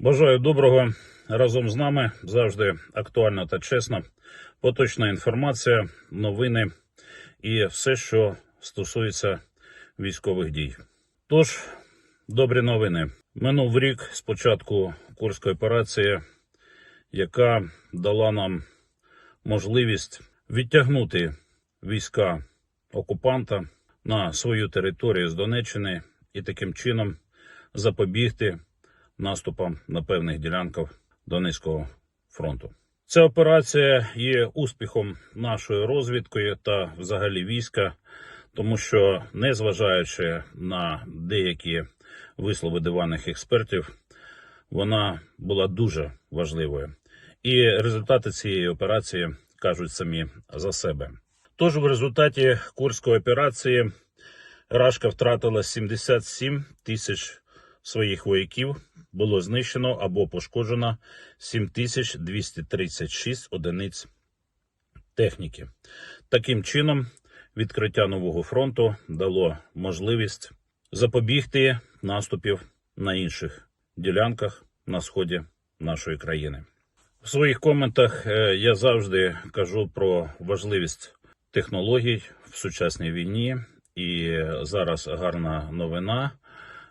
Бажаю доброго разом з нами завжди актуально та чесно. Поточна інформація, новини і все, що стосується військових дій. Тож, добрі новини. Минув рік з початку курської операції, яка дала нам можливість відтягнути війська окупанта на свою територію з Донеччини і таким чином запобігти наступам на певних ділянках Донецького фронту. Ця операція є успіхом нашої розвідки та взагалі війська, тому що, незважаючи на деякі вислови диванних експертів, вона була дуже важливою. І результати цієї операції кажуть самі за себе. Тож в результаті Курської операції Рашка втратила 77 тисяч своїх вояків, було знищено або пошкоджено 7236 одиниць техніки. Таким чином, відкриття нового фронту дало можливість запобігти наступів на інших ділянках на сході нашої країни. В своїх коментах е, я завжди кажу про важливість технологій в сучасній війні, і зараз гарна новина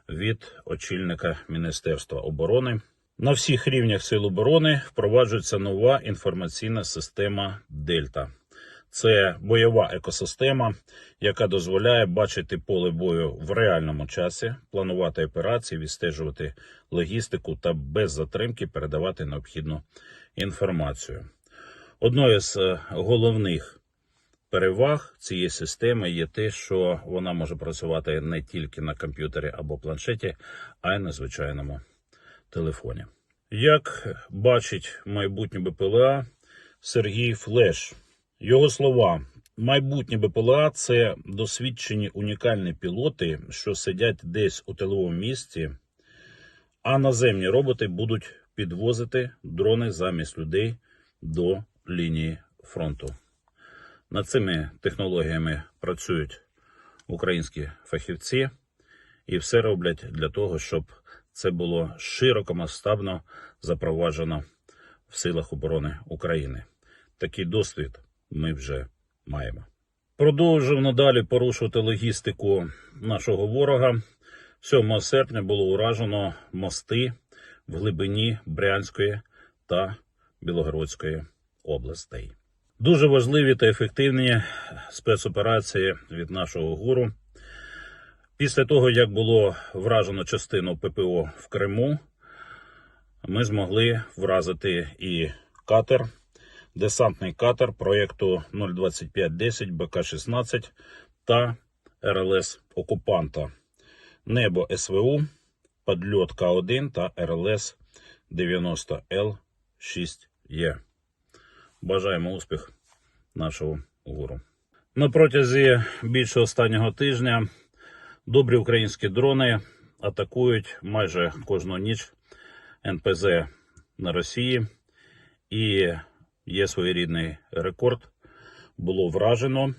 від очільника Міністерства оборони. На всіх рівнях Сил оборони впроваджується нова інформаційна система Дельта. Це бойова екосистема, яка дозволяє бачити поле бою в реальному часі, планувати операції, відстежувати логістику та без затримки передавати необхідну інформацію. Одною з е, головних переваг цієї системи є те, що вона може працювати не тільки на комп'ютері або планшеті, а й на звичайному телефоні. Як бачить майбутнє БПЛА Сергій Флеш, його слова. Майбутнє БПЛА це досвідчені унікальні пілоти, що сидять десь у тиловому місці, а наземні роботи будуть підвозити дрони замість людей до лінії фронту. Над цими технологіями працюють українські фахівці і все роблять для того, щоб це було широкомасштабно запроваджено в силах оборони України. Такий досвід ми вже маємо. Продовжив надалі порушувати логістику нашого ворога. 7 серпня було уражено мости в глибині Брянської та Білогородської областей. Дуже важливі та ефективні спецоперації від нашого гуру. Після того, як було вражено частину ППО в Криму, ми змогли вразити і катер, десантний катер проєкту 02510 БК-16 та РЛС окупанта, Небо СВУ, Подльот К1 та РЛС 90Л6Е. Бажаємо успіх нашого гуру. На протязі більше останнього тижня добрі українські дрони атакують майже кожну ніч НПЗ на Росії, і є своєрідний рекорд. Було вражено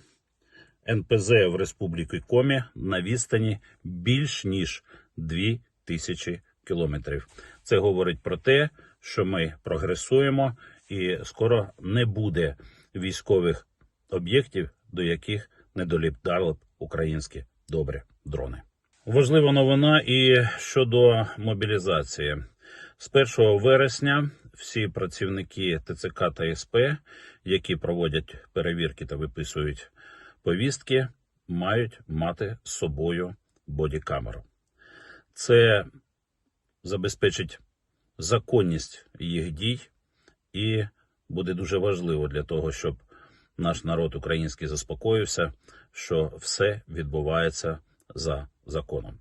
НПЗ в Республіки Комі на відстані більш ніж 2000 кілометрів. Це говорить про те, що ми прогресуємо, і скоро не буде військових об'єктів, до яких не долітали б українські добрі дрони. Важлива новина і щодо мобілізації. З 1 вересня всі працівники ТЦК та СП, які проводять перевірки та виписують повістки, мають мати з собою бодікамеру. Це забезпечить законність їх дій і буде дуже важливо для того, щоб наш народ український заспокоївся, що все відбувається за законом.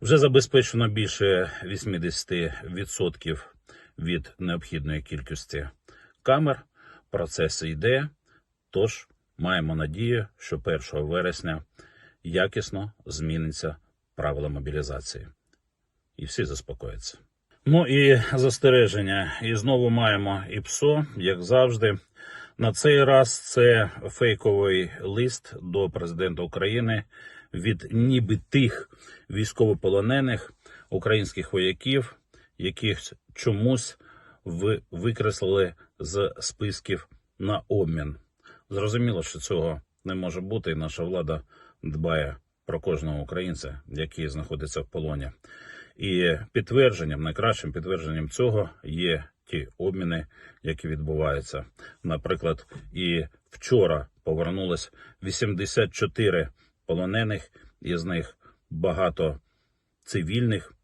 Вже забезпечено більше 80% від необхідної кількості камер. Процес йде, тож маємо надію, що 1 вересня якісно зміниться правила мобілізації. І всі заспокояться. Ну і застереження. І знову маємо ІПСО, як завжди. На цей раз це фейковий лист до президента України від ніби тих військовополонених українських вояків, яких чомусь викреслили з списків на обмін. Зрозуміло, що цього не може бути, і наша влада дбає про кожного українця, який знаходиться в полоні. І підтвердженням, найкращим підтвердженням цього є ті обміни, які відбуваються. Наприклад, і вчора повернулось 84 полонених, із них багато цивільних.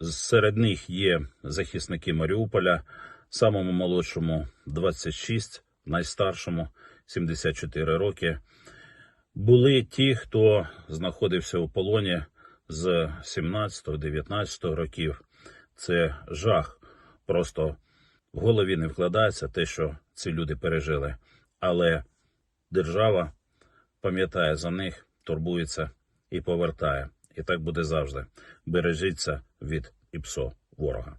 Серед них є захисники Маріуполя, самому молодшому 26, найстаршому 74 роки. Були ті, хто знаходився у полоні з 17-19 років. Це жах. Просто в голові не вкладається те, що ці люди пережили. Але держава пам'ятає за них, турбується і повертає. І так буде завжди. Бережіться від ІПСО ворога.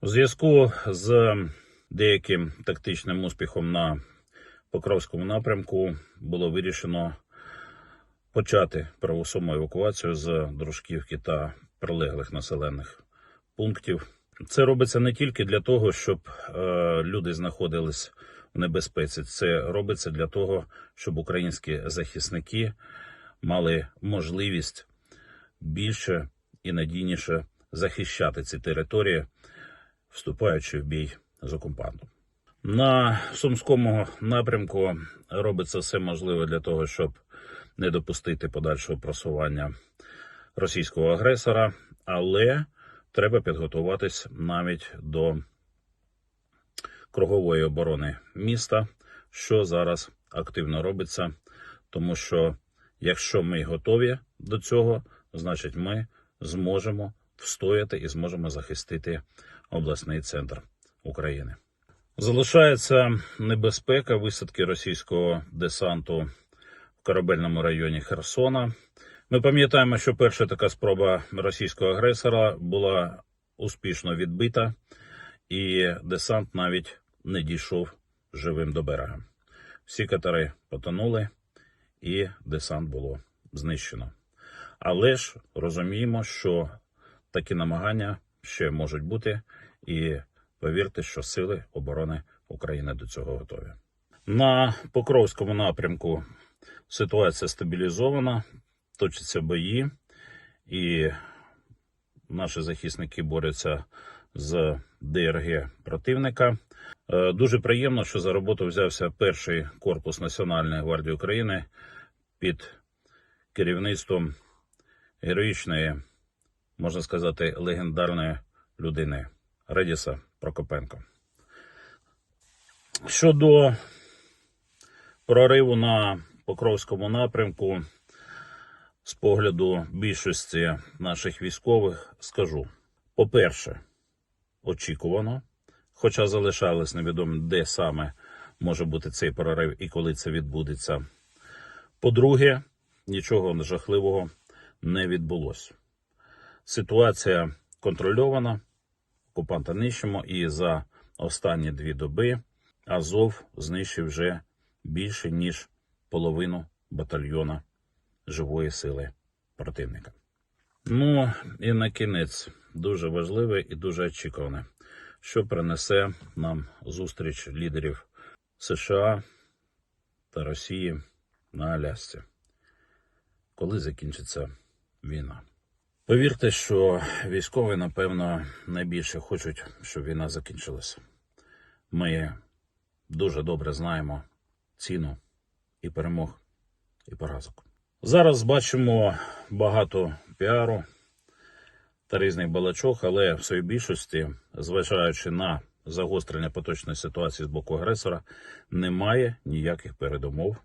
У зв'язку з деяким тактичним успіхом на Покровському напрямку було вирішено почати правосуму евакуацію з Дружківки та прилеглих населених пунктів. Це робиться не тільки для того, щоб е, люди знаходились в небезпеці. Це робиться для того, щоб українські захисники мали можливість більше і надійніше захищати ці території, вступаючи в бій з окупантом. На сумському напрямку робиться все можливе для того, щоб не допустити подальшого просування російського агресора, але треба підготуватись навіть до кругової оборони міста, що зараз активно робиться, тому що якщо ми готові до цього, значить ми зможемо встояти і зможемо захистити обласний центр України. Залишається небезпека висадки російського десанту корабельному районі Херсона. Ми пам'ятаємо, що перша така спроба російського агресора була успішно відбита, і десант навіть не дійшов живим до берега. Всі катери потонули, і десант було знищено. Але ж розуміємо, що такі намагання ще можуть бути, і повірте, що сили оборони України до цього готові. На Покровському напрямку ситуація стабілізована, точаться бої, і наші захисники борються з ДРГ противника. Е, Дуже приємно, що за роботу взявся перший корпус Національної гвардії України під керівництвом героїчної, можна сказати, легендарної людини Редіса Прокопенко. Щодо прориву на Покровському напрямку, з погляду більшості наших військових, скажу: по-перше, очікувано, хоча залишалось невідомо, де саме може бути цей прорив і коли це відбудеться. По-друге, нічого жахливого не відбулося. Ситуація контрольована, окупанта нищимо, і за останні дві доби Азов знищив вже більше, ніж половину батальйона живої сили противника. Ну і на кінець дуже важливе і дуже очікуване, що принесе нам зустріч лідерів США та Росії на Алясці, коли закінчиться війна. Повірте, що військові, напевно, найбільше хочуть, щоб війна закінчилася. Ми дуже добре знаємо ціну і перемог, і поразок. Зараз бачимо багато піару та різних балачок, але в своїй більшості, зважаючи на загострення поточної ситуації з боку агресора, немає ніяких передумов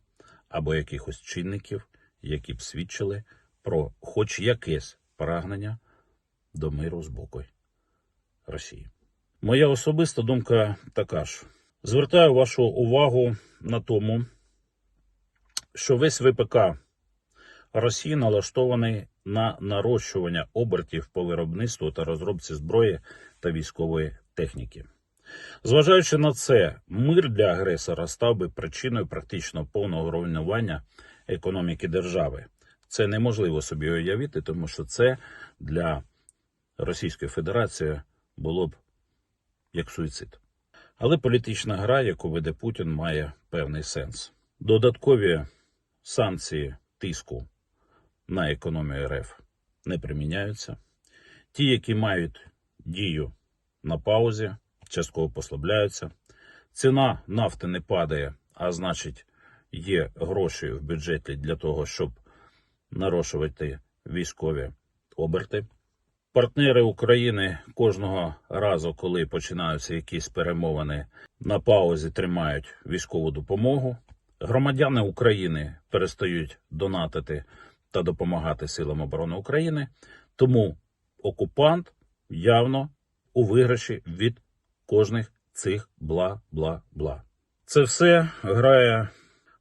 або якихось чинників, які б свідчили про хоч якесь прагнення до миру з боку Росії. Моя особиста думка така ж. Звертаю вашу увагу на тому, що весь ВПК Росії налаштований на нарощування обертів по виробництву та розробці зброї та військової техніки. Зважаючи на це, мир для агресора став би причиною практично повного руйнування економіки держави. Це неможливо собі уявити, тому що це для Російської Федерації було б як суїцид. Але політична гра, яку веде Путін, має певний сенс. Додаткові санкції тиску на економію РФ не приміняються. Ті, які мають дію на паузі, частково послабляються. Ціна нафти не падає, а значить, є гроші в бюджеті для того, щоб нарощувати військові оберти. Партнери України кожного разу, коли починаються якісь перемовини, на паузі тримають військову допомогу. Громадяни України перестають донатити та допомагати силам оборони України. Тому окупант явно у виграші від кожних цих бла-бла-бла. Це все грає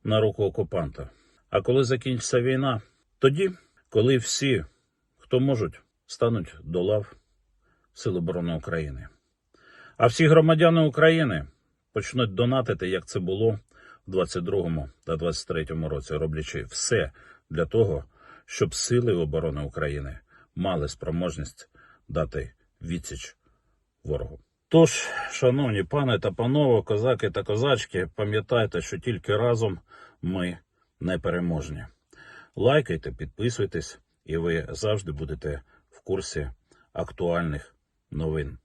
на руку окупанта. А коли закінчиться війна, тоді, коли всі, хто можуть, стануть до лав Сил оборони України. А всі громадяни України почнуть донатити, як це було 22 та 23 році, роблячи все для того, щоб Сили оборони України мали спроможність дати відсіч ворогу. Тож, шановні пане та панове, козаки та козачки, пам'ятайте, що тільки разом ми непереможні. Лайкайте, підписуйтесь, і ви завжди будете в курсі актуальних новин.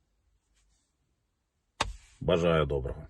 Бажаю доброго.